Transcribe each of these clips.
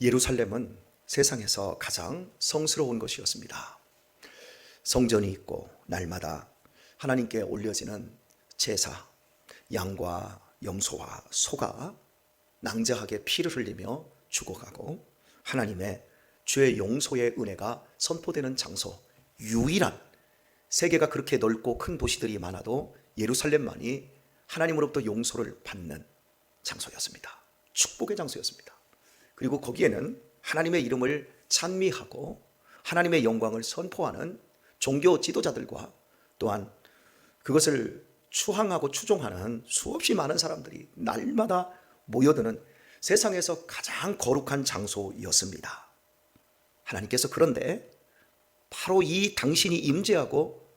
예루살렘은 세상에서 가장 성스러운 것이었습니다. 성전이 있고 날마다 하나님께 올려지는 제사, 양과 염소와 소가 낭자하게 피를 흘리며 죽어가고 하나님의 죄 용서의 은혜가 선포되는 장소, 유일한 세계가 그렇게 넓고 큰 도시들이 많아도 예루살렘만이 하나님으로부터 용서를 받는 장소였습니다. 축복의 장소였습니다. 그리고 거기에는 하나님의 이름을 찬미하고 하나님의 영광을 선포하는 종교 지도자들과 또한 그것을 추앙하고 추종하는 수없이 많은 사람들이 날마다 모여드는 세상에서 가장 거룩한 장소였습니다. 하나님께서 그런데 바로 이 당신이 임재하고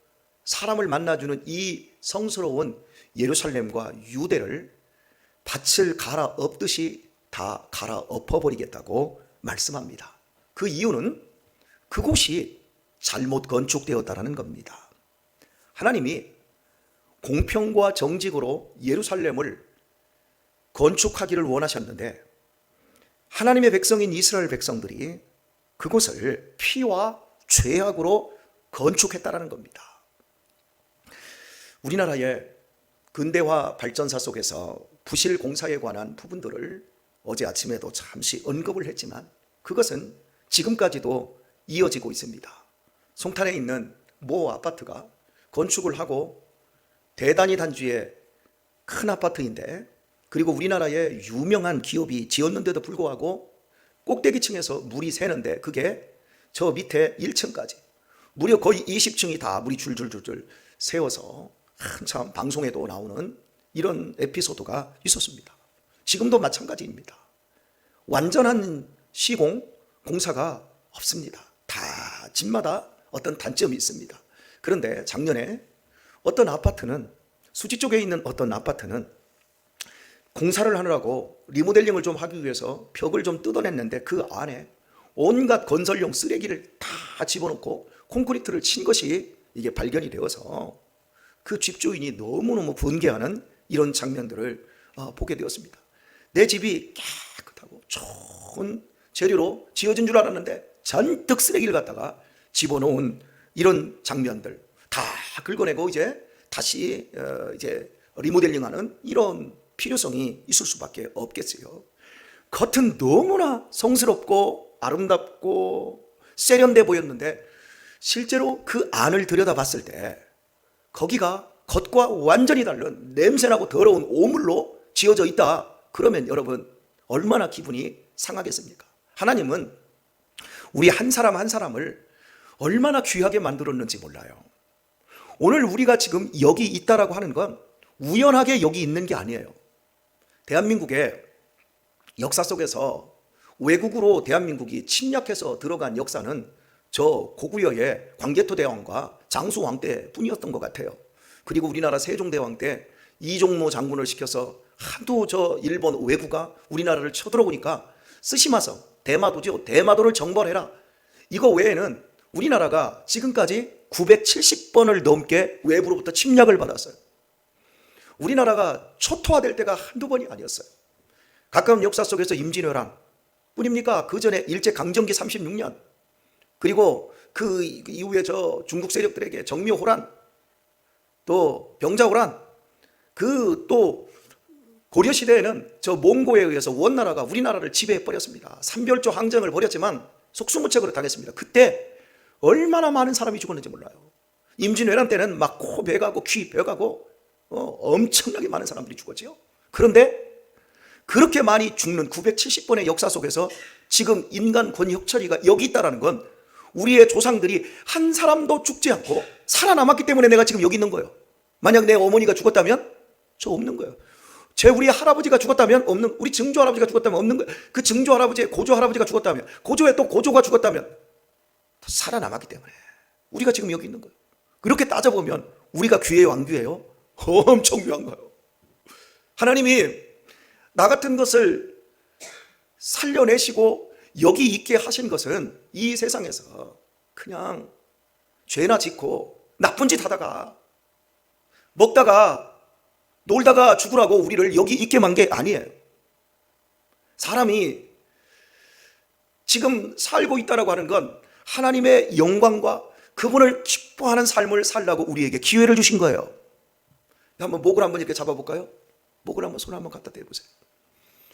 사람을 만나주는 이 성스러운 예루살렘과 유대를 밭을 갈아 엎듯이 다 갈아 엎어버리겠다고 말씀합니다. 그 이유는 그곳이 잘못 건축되었다라는 겁니다. 하나님이 공평과 정직으로 예루살렘을 건축하기를 원하셨는데 하나님의 백성인 이스라엘 백성들이 그곳을 피와 죄악으로 건축했다라는 겁니다. 우리나라의 근대화 발전사 속에서 부실 공사에 관한 부분들을 어제 아침에도 잠시 언급을 했지만 그것은 지금까지도 이어지고 있습니다. 송탄에 있는 모 아파트가 건축을 하고 대단히 단지의 큰 아파트인데 그리고 우리나라의 유명한 기업이 지었는데도 불구하고 꼭대기층에서 물이 새는데 그게 저 밑에 1층까지 무려 거의 20층이 다 물이 줄줄줄줄 새어서 한참 방송에도 나오는 이런 에피소드가 있었습니다. 지금도 마찬가지입니다. 완전한 시공 공사가 없습니다. 다 집마다 어떤 단점이 있습니다. 그런데 작년에 어떤 아파트는 수지 쪽에 있는 어떤 아파트는 공사를 하느라고 리모델링을 좀 하기 위해서 벽을 좀 뜯어냈는데 그 안에 온갖 건설용 쓰레기를 다 집어넣고 콘크리트를 친 것이 이게 발견이 되어서 그 집주인이 너무너무 분개하는 이런 장면들을 어, 보게 되었습니다. 내 집이 깨끗하고 좋은 재료로 지어진 줄 알았는데 잔뜩 쓰레기를 갖다가 집어넣은 이런 장면들 다 긁어내고 이제 다시 어, 이제 리모델링하는 이런 필요성이 있을 수밖에 없겠어요. 겉은 너무나 성스럽고 아름답고 세련돼 보였는데 실제로 그 안을 들여다봤을 때 거기가 겉과 완전히 다른 냄새나고 더러운 오물로 지어져 있다. 그러면 여러분 얼마나 기분이 상하겠습니까? 하나님은 우리 한 사람 한 사람을 얼마나 귀하게 만들었는지 몰라요. 오늘 우리가 지금 여기 있다라고 하는 건 우연하게 여기 있는 게 아니에요. 대한민국의 역사 속에서 외국으로 대한민국이 침략해서 들어간 역사는 저 고구려의 광개토 대왕과 장수왕 때뿐이었던 것 같아요. 그리고 우리나라 세종대왕 때 이종모 장군을 시켜서 하도 저 일본 외구가 우리나라를 쳐들어오니까 쓰시마성 대마도죠. 대마도를 정벌해라. 이거 외에는 우리나라가 지금까지 970번을 넘게 외부로부터 침략을 받았어요. 우리나라가 초토화될 때가 한두 번이 아니었어요. 가까운 역사 속에서 임진왜란 뿐입니까? 그 전에 일제 강점기 36년 그리고 그 이후에 저 중국 세력들에게 정묘호란 또 병자호란 그 또 고려 시대에는 저 몽고에 의해서 원나라가 우리나라를 지배해 버렸습니다. 삼별조 항쟁을 벌였지만 속수무책으로 당했습니다. 그때 얼마나 많은 사람이 죽었는지 몰라요. 임진왜란 때는 막 코 베가고 귀 베가고 어, 엄청나게 많은 사람들이 죽었지요. 그런데 그렇게 많이 죽는 970번의 역사 속에서 지금 인간 권혁철이가 여기 있다라는 건 우리의 조상들이 한 사람도 죽지 않고 살아남았기 때문에 내가 지금 여기 있는 거예요. 만약 내 어머니가 죽었다면 저 없는 거예요. 제 우리 할아버지가 죽었다면 없는 우리 증조 할아버지가 죽었다면 없는 거예요. 그 증조 할아버지의 고조 할아버지가 죽었다면 고조의 또 고조가 죽었다면 살아남았기 때문에 우리가 지금 여기 있는 거예요. 그렇게 따져보면 우리가 귀의 왕귀예요. 엄청 귀한 거예요. 하나님이 나 같은 것을 살려내시고 여기 있게 하신 것은 이 세상에서 그냥 죄나 짓고 나쁜 짓 하다가 먹다가 놀다가 죽으라고 우리를 여기 있게 만 게 아니에요. 사람이 지금 살고 있다라고 하는 건 하나님의 영광과 그분을 기뻐하는 삶을 살라고 우리에게 기회를 주신 거예요. 한번 목을 한번 이렇게 잡아볼까요? 목을 한번 손 한번 갖다 대보세요.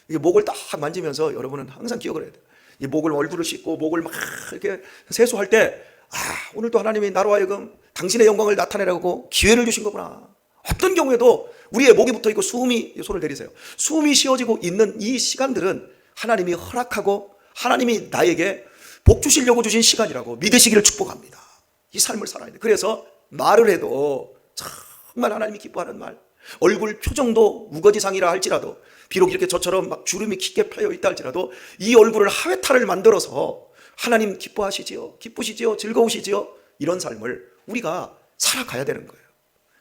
이게 목을 딱 만지면서 여러분은 항상 기억을 해야 돼요. 이 목을 얼굴을 씻고 목을 막 이렇게 세수할 때, 아, 오늘도 하나님이 나로 하여금 당신의 영광을 나타내라고 기회를 주신 거구나. 어떤 경우에도 우리의 목이 붙어 있고 숨이, 손을 내리세요. 숨이 쉬어지고 있는 이 시간들은 하나님이 허락하고 하나님이 나에게 복 주시려고 주신 시간이라고 믿으시기를 축복합니다. 이 삶을 살아야 돼. 그래서 말을 해도 정말 하나님이 기뻐하는 말. 얼굴 표정도 우거지상이라 할지라도 비록 이렇게 저처럼 막 주름이 깊게 파여 있다 할지라도 이 얼굴을 하회탈을 만들어서 하나님 기뻐하시지요. 기쁘시지요. 즐거우시지요. 이런 삶을 우리가 살아가야 되는 거예요.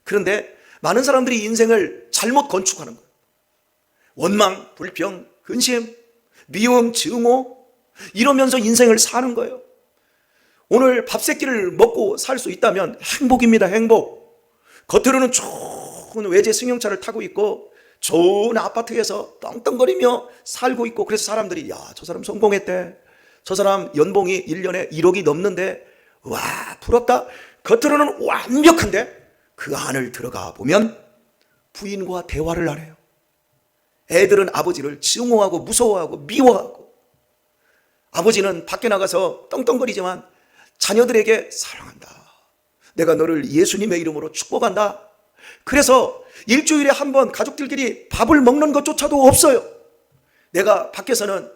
그런데 많은 사람들이 인생을 잘못 건축하는 거예요. 원망, 불평, 근심, 미움, 증오 이러면서 인생을 사는 거예요. 오늘 밥 세끼를 먹고 살 수 있다면 행복입니다. 행복. 겉으로는 좋은 외제 승용차를 타고 있고 좋은 아파트에서 떵떵거리며 살고 있고 그래서 사람들이 야, 저 사람 성공했대. 저 사람 연봉이 1년에 1억이 넘는데 와, 부럽다. 겉으로는 완벽한데 그 안을 들어가 보면 부인과 대화를 하래요. 애들은 아버지를 증오하고 무서워하고 미워하고 아버지는 밖에 나가서 떵떵거리지만 자녀들에게 사랑한다. 내가 너를 예수님의 이름으로 축복한다. 그래서 일주일에 한 번 가족들끼리 밥을 먹는 것조차도 없어요. 내가 밖에서는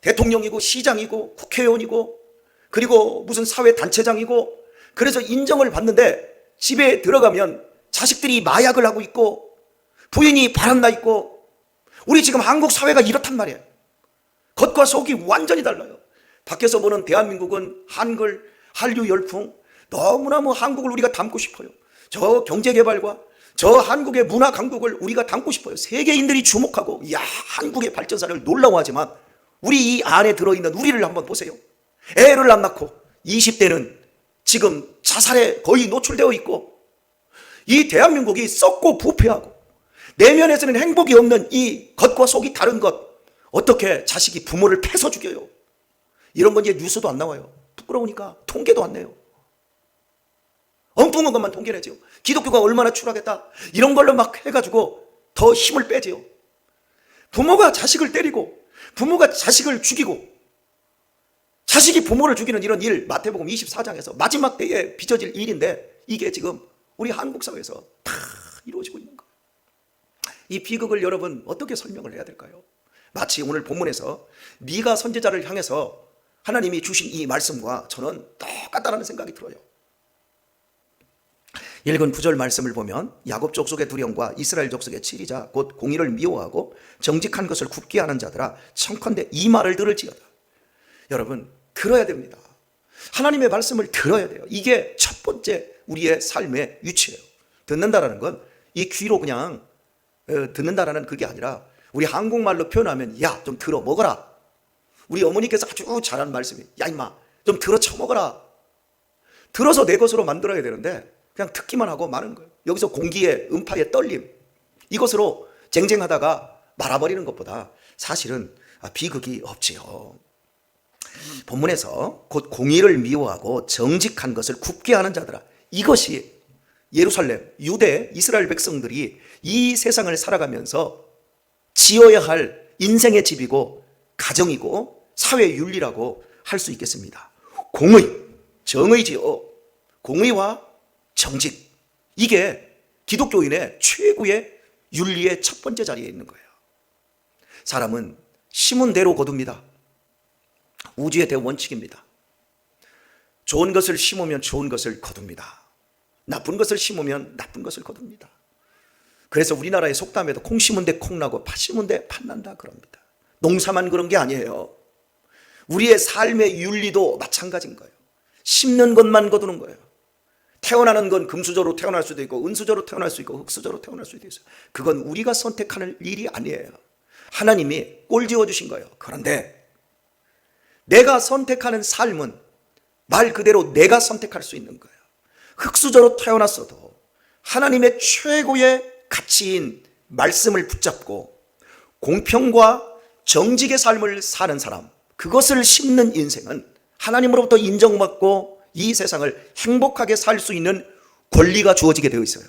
대통령이고 시장이고 국회의원이고 그리고 무슨 사회 단체장이고 그래서 인정을 받는데 집에 들어가면 자식들이 마약을 하고 있고 부인이 바람나 있고 우리 지금 한국 사회가 이렇단 말이에요. 겉과 속이 완전히 달라요. 밖에서 보는 대한민국은 한글, 한류 열풍, 너무나무 한국을 우리가 담고 싶어요. 저 경제 개발과 저 한국의 문화 강국을 우리가 담고 싶어요. 세계인들이 주목하고, 야, 한국의 발전사를 놀라워하지만, 우리 이 안에 들어있는 우리를 한번 보세요. 애를 안 낳고, 20대는 지금 자살에 거의 노출되어 있고, 이 대한민국이 썩고 부패하고, 내면에서는 행복이 없는 이 겉과 속이 다른 것, 어떻게 자식이 부모를 패서 죽여요? 이런 건 이제 뉴스도 안 나와요. 부끄러우니까 통계도 안 내요. 엉뚱한 것만 통계내죠. 기독교가 얼마나 추락했다. 이런 걸로 막 해가지고 더 힘을 빼지요. 부모가 자식을 때리고 부모가 자식을 죽이고 자식이 부모를 죽이는 이런 일 마태복음 24장에서 마지막 때에 빚어질 일인데 이게 지금 우리 한국 사회에서 다 이루어지고 있는 거예요. 이 비극을 여러분 어떻게 설명을 해야 될까요? 마치 오늘 본문에서 미가 선제자를 향해서 하나님이 주신 이 말씀과 저는 똑같다는 생각이 들어요. 읽은 구절 말씀을 보면 야곱 족속의 두령과 이스라엘 족속의 치리자 곧 공의를 미워하고 정직한 것을 굽게 하는 자들아 청컨대 이 말을 들을지어다. 여러분 들어야 됩니다. 하나님의 말씀을 들어야 돼요. 이게 첫 번째 우리의 삶의 위치예요. 듣는다라는 건 이 귀로 그냥 어, 듣는다라는 그게 아니라 우리 한국말로 표현하면 야 좀 들어 먹어라. 우리 어머니께서 아주 잘하는 말씀이 야 임마 좀 들어 쳐먹어라. 들어서 내 것으로 만들어야 되는데 그냥 듣기만 하고 마는 거예요. 여기서 공기의 음파의 떨림 이것으로 쟁쟁하다가 말아버리는 것보다 사실은 비극이 없지요. 본문에서 곧 공의를 미워하고 정직한 것을 굽게 하는 자들아 이것이 예루살렘, 유대, 이스라엘 백성들이 이 세상을 살아가면서 지어야 할 인생의 집이고 가정이고 사회 윤리라고 할 수 있겠습니다. 공의, 정의지요. 공의와 정직. 이게 기독교인의 최고의 윤리의 첫 번째 자리에 있는 거예요. 사람은 심은 대로 거둡니다. 우주의 대원칙입니다. 좋은 것을 심으면 좋은 것을 거둡니다. 나쁜 것을 심으면 나쁜 것을 거둡니다. 그래서 우리나라의 속담에도 콩 심은 데 콩 나고 팥 심은 데 팥 난다 그럽니다. 농사만 그런 게 아니에요. 우리의 삶의 윤리도 마찬가지인 거예요. 심는 것만 거두는 거예요. 태어나는 건 금수저로 태어날 수도 있고 은수저로 태어날 수 있고 흑수저로 태어날 수도 있어요. 그건 우리가 선택하는 일이 아니에요. 하나님이 꼴 지어 주신 거예요. 그런데 내가 선택하는 삶은 말 그대로 내가 선택할 수 있는 거예요. 흑수저로 태어났어도 하나님의 최고의 가치인 말씀을 붙잡고 공평과 정직의 삶을 사는 사람, 그것을 심는 인생은 하나님으로부터 인정받고 이 세상을 행복하게 살 수 있는 권리가 주어지게 되어 있어요.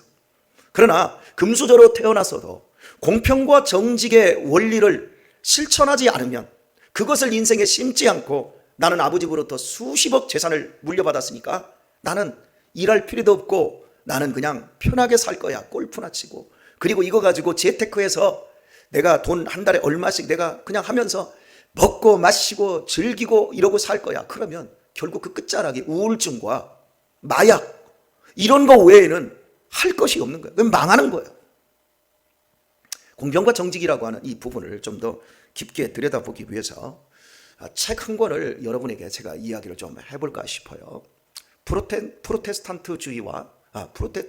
그러나 금수저로 태어났어도 공평과 정직의 원리를 실천하지 않으면 그것을 인생에 심지 않고 나는 아버지로부터 수십억 재산을 물려받았으니까 나는 일할 필요도 없고 나는 그냥 편하게 살 거야. 골프나 치고. 그리고 이거 가지고 재테크해서 내가 돈 한 달에 얼마씩 내가 그냥 하면서 먹고 마시고 즐기고 이러고 살 거야. 그러면 결국 그 끝자락이 우울증과 마약 이런 거 외에는 할 것이 없는 거예요. 그럼 망하는 거예요. 공평과 정직이라고 하는 이 부분을 좀 더 깊게 들여다보기 위해서 아, 책한 권을 여러분에게 제가 이야기를 좀 해볼까 싶어요. 프로테, 프로테스탄트주의와 아, 프로테,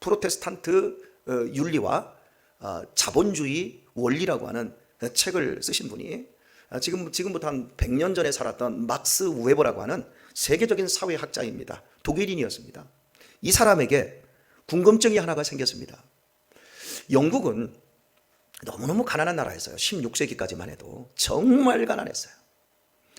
프로테스탄트 어, 윤리와 아, 자본주의 원리라고 하는 책을 쓰신 분이 아, 지금 지금부터 한 100년 전에 살았던 막스 웨버라고 하는 세계적인 사회학자입니다. 독일인이었습니다. 이 사람에게 궁금증이 하나가 생겼습니다. 영국은 너무너무 가난한 나라였어요. 16세기까지만 해도 정말 가난했어요.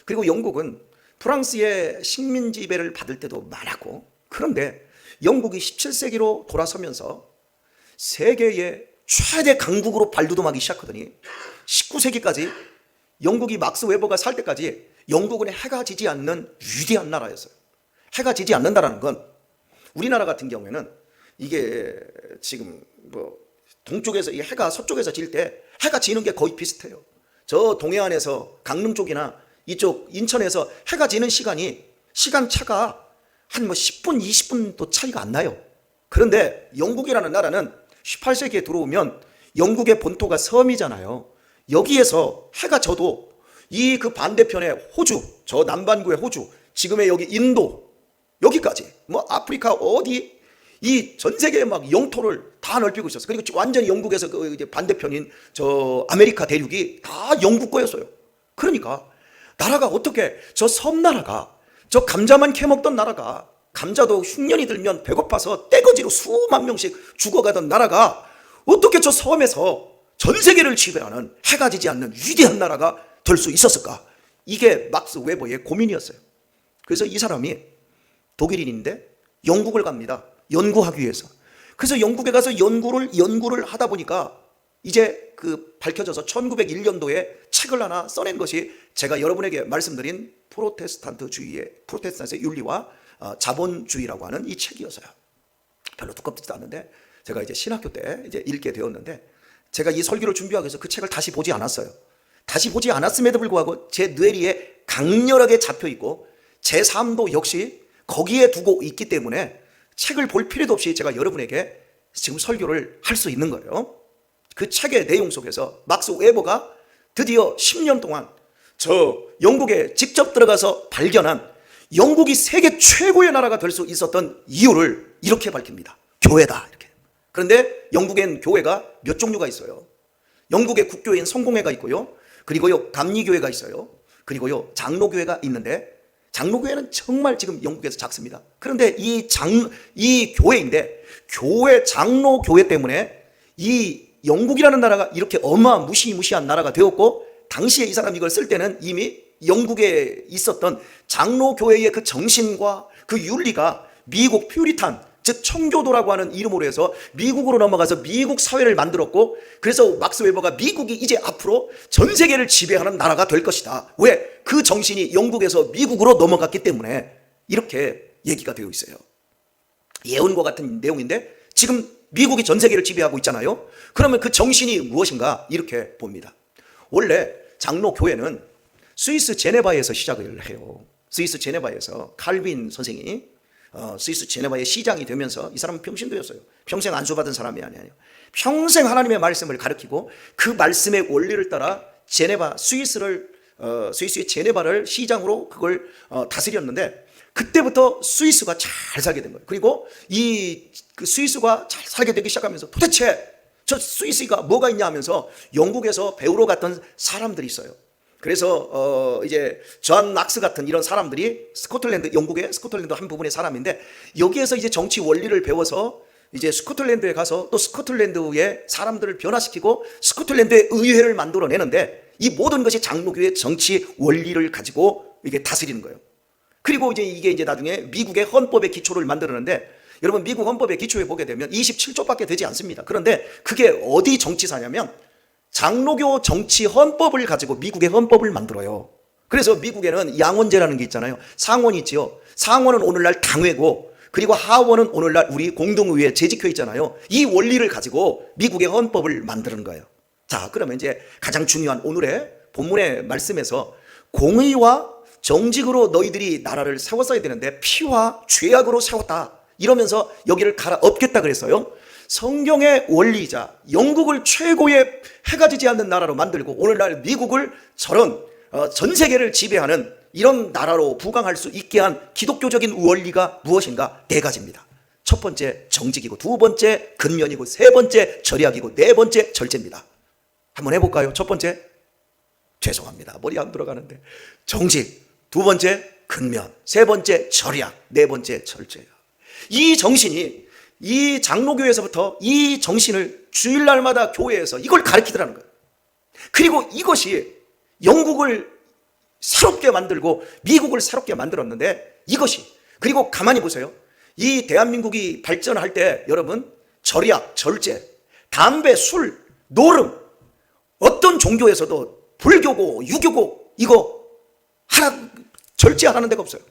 그리고 영국은 프랑스의 식민 지배를 받을 때도 많았고 그런데 영국이 17세기로 돌아서면서 세계의 최대 강국으로 발돋움하기 시작하더니 19세기까지 영국이 막스 웨버가 살 때까지 영국은 해가 지지 않는 위대한 나라였어요. 해가 지지 않는다라는 건 우리나라 같은 경우에는 이게 지금 뭐 동쪽에서 이 해가 서쪽에서 질 때 해가 지는 게 거의 비슷해요. 저 동해안에서 강릉 쪽이나 이쪽 인천에서 해가 지는 시간이 시간 차가 한 뭐 10분, 20분도 차이가 안 나요. 그런데 영국이라는 나라는 18세기에 들어오면 영국의 본토가 섬이잖아요. 여기에서 해가 져도 이 그 반대편에 호주, 저 남반구의 호주, 지금의 여기 인도, 여기까지, 뭐 아프리카 어디, 이 전 세계의 막 영토를 다 넓히고 있었어요. 그리고 완전히 영국에서 그 이제 반대편인 저 아메리카 대륙이 다 영국 거였어요. 그러니까 나라가 어떻게 저 섬나라가 저 감자만 캐먹던 나라가 감자도 흉년이 들면 배고파서 떼거지로 수만 명씩 죽어가던 나라가 어떻게 저 섬에서 전 세계를 지배하는 해가 지지 않는 위대한 나라가 될 수 있었을까? 이게 막스 웨버의 고민이었어요. 그래서 이 사람이 독일인인데 영국을 갑니다. 연구하기 위해서. 그래서 영국에 가서 연구를 연구를 하다 보니까 이제 그 밝혀져서 1901년도에 책을 하나 써낸 것이 제가 여러분에게 말씀드린 프로테스탄트주의의 프로테스탄트의 윤리와 어, 자본주의라고 하는 이 책이어서요. 별로 두껍지도 않는데 제가 이제 신학교 때 이제 읽게 되었는데 제가 이 설교를 준비하기 위해서 그 책을 다시 보지 않았어요. 다시 보지 않았음에도 불구하고 제 뇌리에 강렬하게 잡혀 있고 제 삶도 역시 거기에 두고 있기 때문에 책을 볼 필요도 없이 제가 여러분에게 지금 설교를 할 수 있는 거예요. 그 책의 내용 속에서 막스 웨버가 드디어 10년 동안 저 영국에 직접 들어가서 발견한 영국이 세계 최고의 나라가 될 수 있었던 이유를 이렇게 밝힙니다. 교회다. 이렇게. 그런데 영국엔 교회가 몇 종류가 있어요. 영국의 국교인 성공회가 있고요. 그리고요, 감리교회가 있어요. 그리고요, 장로교회가 있는데 장로교회는 정말 지금 영국에서 작습니다. 그런데 이 장, 이 교회인데 교회, 장로교회 때문에 이 영국이라는 나라가 이렇게 어마무시무시한 나라가 되었고 당시에 이 사람이 이걸 쓸 때는 이미 영국에 있었던 장로교회의 그 정신과 그 윤리가 미국 퓨리탄 즉 청교도라고 하는 이름으로 해서 미국으로 넘어가서 미국 사회를 만들었고 그래서 막스 웨버가 미국이 이제 앞으로 전 세계를 지배하는 나라가 될 것이다. 왜? 그 정신이 영국에서 미국으로 넘어갔기 때문에 이렇게 얘기가 되어 있어요. 예언과 같은 내용인데 지금 미국이 전 세계를 지배하고 있잖아요. 그러면 그 정신이 무엇인가 이렇게 봅니다. 원래 장로 교회는 스위스 제네바에서 시작을 해요. 스위스 제네바에서 칼빈 선생이 어, 스위스 제네바의 시장이 되면서 이 사람은 평신도였어요. 평생 안수받은 사람이 아니에요. 평생 하나님의 말씀을 가르치고 그 말씀의 원리를 따라 제네바 스위스를 어, 스위스의 제네바를 시장으로 그걸 어, 다스렸는데 그때부터 스위스가 잘 살게 된 거예요. 그리고 이 그 스위스가 잘 살게 되기 시작하면서 도대체 저 스위스가 뭐가 있냐 하면서 영국에서 배우러 갔던 사람들이 있어요. 그래서 어 이제 존 낙스 같은 이런 사람들이 스코틀랜드 영국의 스코틀랜드 한 부분의 사람인데 여기에서 이제 정치 원리를 배워서 이제 스코틀랜드에 가서 또 스코틀랜드의 사람들을 변화시키고 스코틀랜드의 의회를 만들어내는데 이 모든 것이 장로교의 정치 원리를 가지고 이게 다스리는 거예요. 그리고 이제 이게 이제 나중에 미국의 헌법의 기초를 만들었는데 여러분 미국 헌법의 기초에 보게 되면 27조밖에 되지 않습니다. 그런데 그게 어디 정치사냐면 장로교 정치 헌법을 가지고 미국의 헌법을 만들어요. 그래서 미국에는 양원제라는 게 있잖아요. 상원이 있지요. 상원은 오늘날 당회고 그리고 하원은 오늘날 우리 공동의회 재직회 있잖아요. 이 원리를 가지고 미국의 헌법을 만드는 거예요. 자, 그러면 이제 가장 중요한 오늘의 본문의 말씀에서 공의와 정직으로 너희들이 나라를 세웠어야 되는데 피와 죄악으로 세웠다. 이러면서 여기를 갈아엎겠다 그랬어요. 성경의 원리이자 영국을 최고의 해가 지지 않는 나라로 만들고 오늘날 미국을 저런 어, 전 세계를 지배하는 이런 나라로 부강할 수 있게 한 기독교적인 원리가 무엇인가? 네 가지입니다. 첫 번째 정직이고 두 번째 근면이고 세 번째 절약이고 네 번째 절제입니다. 한번 해볼까요? 첫 번째 죄송합니다. 머리 안 돌아가는데 정직 두 번째 근면 세 번째 절약 네 번째 절제예요. 이 정신이 이 장로교에서부터 이 정신을 주일날마다 교회에서 이걸 가르치더라는 거예요. 그리고 이것이 영국을 새롭게 만들고 미국을 새롭게 만들었는데 이것이 그리고 가만히 보세요. 이 대한민국이 발전할 때 여러분 절약, 절제, 담배, 술, 노름 어떤 종교에서도 불교고 유교고 이거 하나 절제하는 데가 없어요.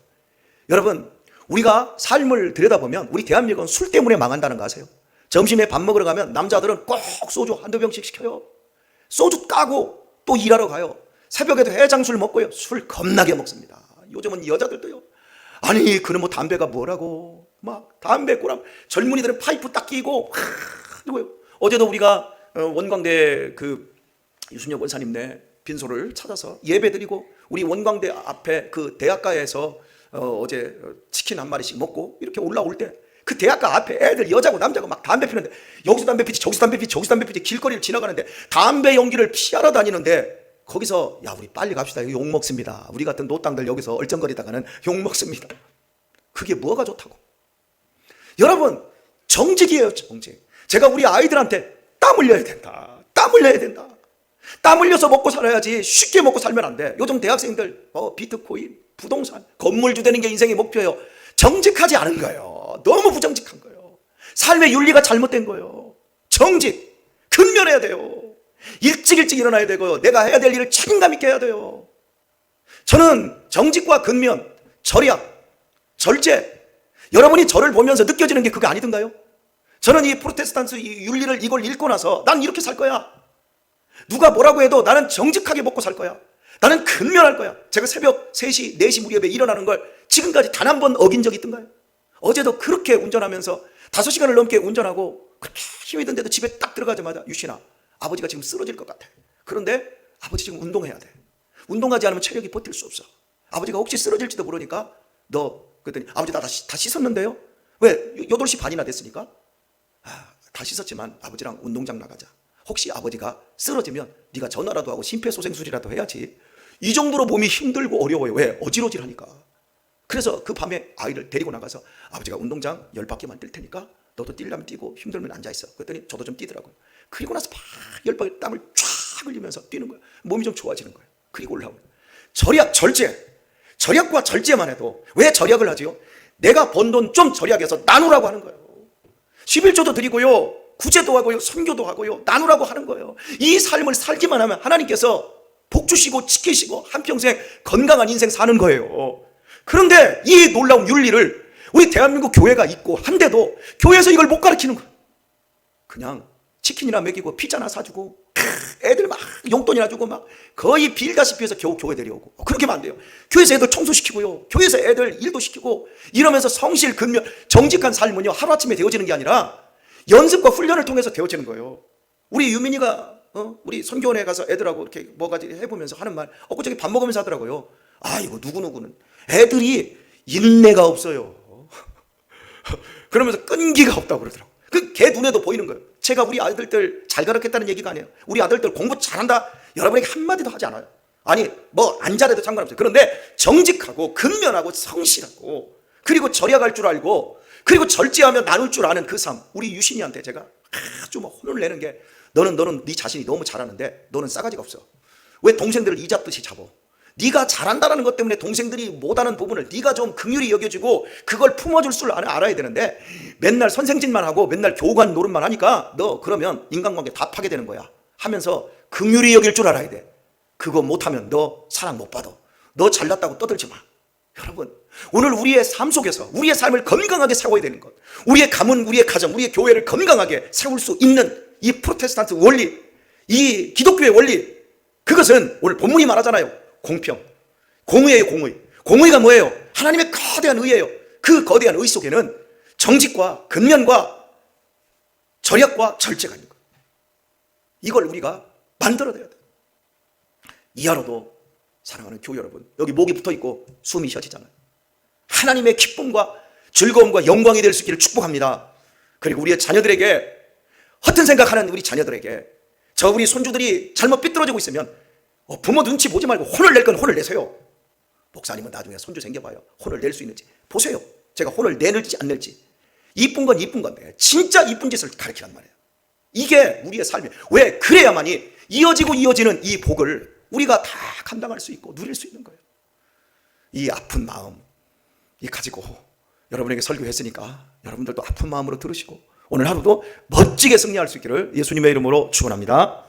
여러분 우리가 삶을 들여다보면 우리 대한민국은 술 때문에 망한다는 거 아세요? 점심에 밥 먹으러 가면 남자들은 꼭 소주 한두 병씩 시켜요. 소주 까고 또 일하러 가요. 새벽에도 해장술 먹고요. 술 겁나게 먹습니다. 요즘은 여자들도요. 아니, 그는 뭐 담배가 뭐라고. 막 담배 꼬람. 젊은이들은 파이프 딱 끼고, 하. 어제도 우리가 어, 원광대 그 유순혁 원사님네 빈소를 찾아서 예배드리고 우리 원광대 앞에 그 대학가에서 어, 어제 치킨 한 마리씩 먹고 이렇게 올라올 때 그 대학가 앞에 애들 여자고 남자고 막 담배 피는데 여기서 담배 피지 저기서 담배 피지 저기서 담배 피지 길거리를 지나가는데 담배 연기를 피하러 다니는데 거기서 야 우리 빨리 갑시다. 욕 먹습니다. 우리 같은 노땅들 여기서 얼쩡거리다가는 욕 먹습니다. 그게 뭐가 좋다고? 여러분 정직이에요 정직. 제가 우리 아이들한테 땀 흘려야 된다. 땀 흘려야 된다 땀 흘려서 먹고 살아야지 쉽게 먹고 살면 안 돼. 요즘 대학생들 어, 비트코인, 부동산, 건물주 되는 게 인생의 목표예요. 정직하지 않은 거예요. 너무 부정직한 거예요. 삶의 윤리가 잘못된 거예요. 정직, 근면해야 돼요. 일찍 일찍 일어나야 되고요. 내가 해야 될 일을 책임감 있게 해야 돼요. 저는 정직과 근면, 절약, 절제. 여러분이 저를 보면서 느껴지는 게 그거 아니던가요? 저는 이 프로테스탄트 이 윤리를 이걸 읽고 나서 난 이렇게 살 거야. 누가 뭐라고 해도 나는 정직하게 먹고 살 거야. 나는 근면할 거야. 제가 새벽 3시, 4시 무렵에 일어나는 걸 지금까지 단 한 번 어긴 적 있던가요? 어제도 그렇게 운전하면서 5시간을 넘게 운전하고 그렇게 힘이 든데도 집에 딱 들어가자마자 유신아, 아버지가 지금 쓰러질 것 같아. 그런데 아버지 지금 운동해야 돼. 운동하지 않으면 체력이 버틸 수 없어. 아버지가 혹시 쓰러질지도 모르니까 너 그랬더니 아버지 나다 씻었는데요? 왜? 8시 반이나 됐으니까? 아, 다 씻었지만 아버지랑 운동장 나가자. 혹시 아버지가 쓰러지면 네가 전화라도 하고 심폐소생술이라도 해야지. 이 정도로 몸이 힘들고 어려워요. 왜? 어지러지하니까. 그래서 그 밤에 아이를 데리고 나가서 아버지가 운동장 열 바퀴만 뛸 테니까 너도 뛰려면 뛰고 힘들면 앉아 있어. 그랬더니 저도 좀 뛰더라고요. 그리고 나서 막열 바퀴 땀을 쫙 흘리면서 뛰는 거예요. 몸이 좀 좋아지는 거예요. 그리고 올라오고 절약, 절제. 절약과 절제만 해도 왜 절약을 하지요? 내가 번 돈 좀 절약해서 나누라고 하는 거예요. 11조도 드리고요. 구제도 하고요, 선교도 하고요, 나누라고 하는 거예요. 이 삶을 살기만 하면 하나님께서 복 주시고 지키시고 한평생 건강한 인생 사는 거예요. 그런데 이 놀라운 윤리를 우리 대한민국 교회가 있고 한데도 교회에서 이걸 못 가르치는 거예요. 그냥 치킨이나 먹이고 피자나 사주고 애들 막 용돈이나 주고 막 거의 빌다시피 해서 겨우 교회 데려오고 그렇게 하면 안 돼요. 교회에서 애들 청소시키고요. 교회에서 애들 일도 시키고 이러면서 성실 근면 정직한 삶은요 하루아침에 되어지는 게 아니라 연습과 훈련을 통해서 되어지는 거예요. 우리 유민이가 어? 우리 선교원에 가서 애들하고 이렇게 뭐가지 해보면서 하는 말, 엊그저께 밥 먹으면서 하더라고요. 아, 이거 누구누구는 애들이 인내가 없어요. 그러면서 끈기가 없다고 그러더라고요. 그걔 눈에도 보이는 거예요. 제가 우리 아들들 잘 가르쳤다는 얘기가 아니에요. 우리 아들들 공부 잘한다. 여러분에게 한마디도 하지 않아요. 아니, 뭐 안 잘해도 상관없어요. 그런데 정직하고 근면하고 성실하고 그리고 절약할 줄 알고 그리고 절제하며 나눌 줄 아는 그 삶. 우리 유신이한테 제가 아주 뭐 혼을 내는 게 너는 너는 네 자신이 너무 잘하는데 너는 싸가지가 없어. 왜 동생들을 이잡듯이 잡어? 네가 잘한다라는 것 때문에 동생들이 못하는 부분을 네가 좀 긍휼히 여겨주고 그걸 품어줄 줄 알- 알아야 되는데 맨날 선생짓만 하고 맨날 교관 노릇만 하니까 너 그러면 인간관계 다 파괴되는 거야 하면서 긍휼히 여길 줄 알아야 돼 그거 못하면 너 사랑 못 받아 너 잘났다고 떠들지 마 여러분 오늘 우리의 삶 속에서 우리의 삶을 건강하게 세워야 되는 것 우리의 가문 우리의 가정 우리의 교회를 건강하게 세울 수 있는 이 프로테스탄트 원리 이 기독교의 원리 그것은 오늘 본문이 말하잖아요. 공평. 공의예요 공의. 공의가 뭐예요? 하나님의 거대한 의예요. 그 거대한 의 속에는 정직과 근면과 절약과 절제가 있는 거예요. 이걸 우리가 만들어내야 돼요. 이하로도 사랑하는 교회 여러분 여기 목이 붙어 있고 숨이 쉬어지잖아요. 하나님의 기쁨과 즐거움과 영광이 될 수 있기를 축복합니다. 그리고 우리의 자녀들에게 허튼 생각하는 우리 자녀들에게 저 우리 손주들이 잘못 삐뚤어지고 있으면 어, 부모 눈치 보지 말고 혼을 낼 건 혼을 내세요. 목사님은 나중에 손주 생겨봐요. 혼을 낼 수 있는지. 보세요. 제가 혼을 내는지 안 낼지. 이쁜 건 이쁜 건데 진짜 이쁜 짓을 가르치란 말이에요. 이게 우리의 삶이 왜? 그래야만이 이어지고 이어지는 이 복을 우리가 다 감당할 수 있고 누릴 수 있는 거예요. 이 아픈 마음 이 가지고 여러분에게 설교했으니까 여러분들도 아픈 마음으로 들으시고 오늘 하루도 멋지게 승리할 수 있기를 예수님의 이름으로 축원합니다.